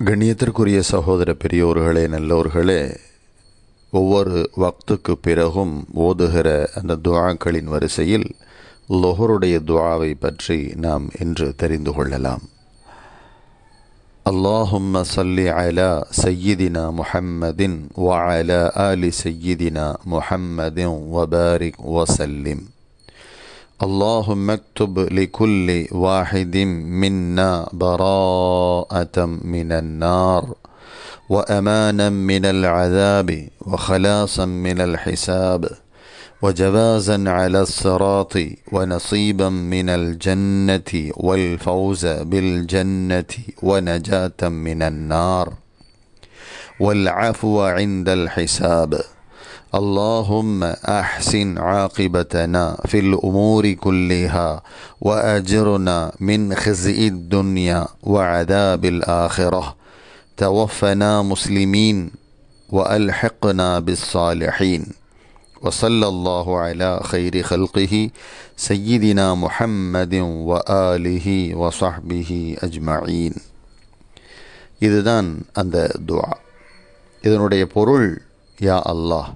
கண்ணியத்திற்குரிய சகோதர பெரியோர்களே நல்லோர்களே ஒவ்வொரு வக்துக்கு பிறகும் ஓதுகிற அந்த துவாக்களின் வரிசையில் லொஹருடைய துவாவை பற்றி நாம் இன்று தெரிந்து கொள்ளலாம். அல்லாஹும்ம சல்லி அலா சையீதினா முஹம்மதின் வ அலா அலி சையீதினா முஹம்மதின் வபாரிக் வசல்லிம் اللهم اكتب لكل واحد منا براءة من النار وأمانا من العذاب وخلاصا من الحساب وجوازا على الصراط ونصيبا من الجنة والفوز بالجنة ونجاة من النار. والعفو عند الحساب. اللهم احسن عاقبتنا في الامور كلها واجرنا من خزي الدنيا وعذاب الاخره توفنا مسلمين والحقنا بالصالحين وصلى الله على خير خلقه سيدنا محمد واله وصحبه اجمعين இதுதான் அந்த துஆ இதனுடைய பொருள் யா அல்லாஹ்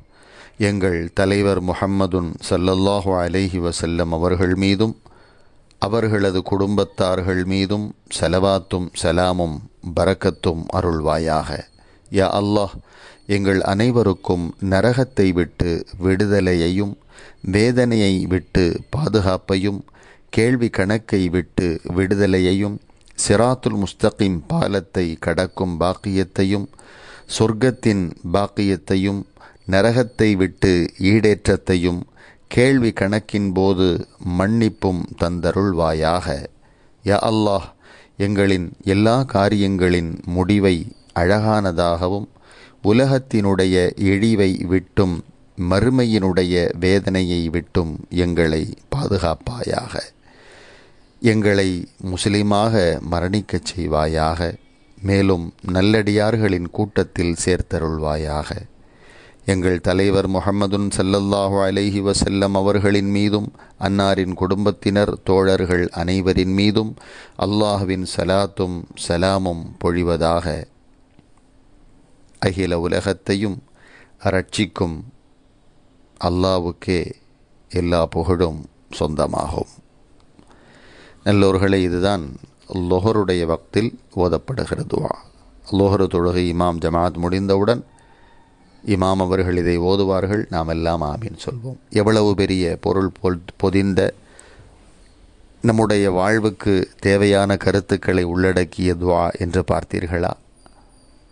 எங்கள் தலைவர் முஹம்மதுன் சல்லல்லாஹு அலைஹி வசல்லம் அவர்கள் மீதும் அவர்களது குடும்பத்தார்கள் மீதும் செலவாத்தும் சலாமும் பரக்கத்தும் அருள்வாயாக. யா அல்லாஹ் எங்கள் அனைவருக்கும் நரகத்தை விட்டு விடுதலையையும் வேதனையை விட்டு பாதுகாப்பையும் கேள்வி கணக்கை விட்டு விடுதலையையும் சிராத்துல் முஸ்தகிம் பாலத்தை கடக்கும் பாக்கியத்தையும் சொர்க்கத்தின் பாக்கியத்தையும் நரகத்தை விட்டு ஈடேற்றத்தையும் கேள்வி கணக்கின் போது மன்னிப்பும் தந்தருள்வாயாக. யா அல்லாஹ் எங்களின் எல்லா காரியங்களின் முடிவை அழகானதாகவும் உலகத்தினுடைய இழிவை விட்டும் மறுமையினுடைய வேதனையை விட்டும் எங்களை பாதுகாப்பாயாக. எங்களை முஸ்லீமாக மரணிக்கச் செய்வாயாக. மேலும் நல்லடியார்களின் கூட்டத்தில் சேர்த்தருள்வாயாக. எங்கள் தலைவர் முகமதுன் சல்லல்லாஹு அலைஹி வசல்லம் அவர்களின் மீதும் அன்னாரின் குடும்பத்தினர் தோழர்கள் அனைவரின் மீதும் அல்லாஹுவின் சலாத்தும் சலாமும் பொழிவதாக. அகில உலகத்தையும் அரட்சிக்கும் அல்லாவுக்கே எல்லா புகழும் சொந்தமாகும். நல்லோர்களே இதுதான் லொஹருடைய வக்தில் ஓதப்படுகிறதுவா லொஹரு தொழுகை இமாம் ஜமாத் முடிந்தவுடன் இமாம் அவர்கள் இதை ஓதுவார்கள் நாம் எல்லாம் ஆமீன் சொல்வோம். எவ்வளவு பெரிய பொருள் பொல் பொதிந்த நம்முடைய வாழ்வுக்கு தேவையான கருத்துக்களை உள்ளடக்கிய துவா என்று பார்த்தீர்களா?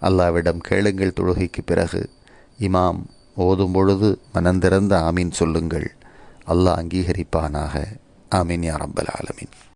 அல்லாவிடம் கேளுங்கள் தொழுகைக்கு பிறகு இமாம் ஓதும் பொழுது மனந்திறந்த ஆமீன் சொல்லுங்கள். அல்லாஹ் அங்கீகரிப்பானாக. ஆமீன் யாரம்பல் ஆலமீன்.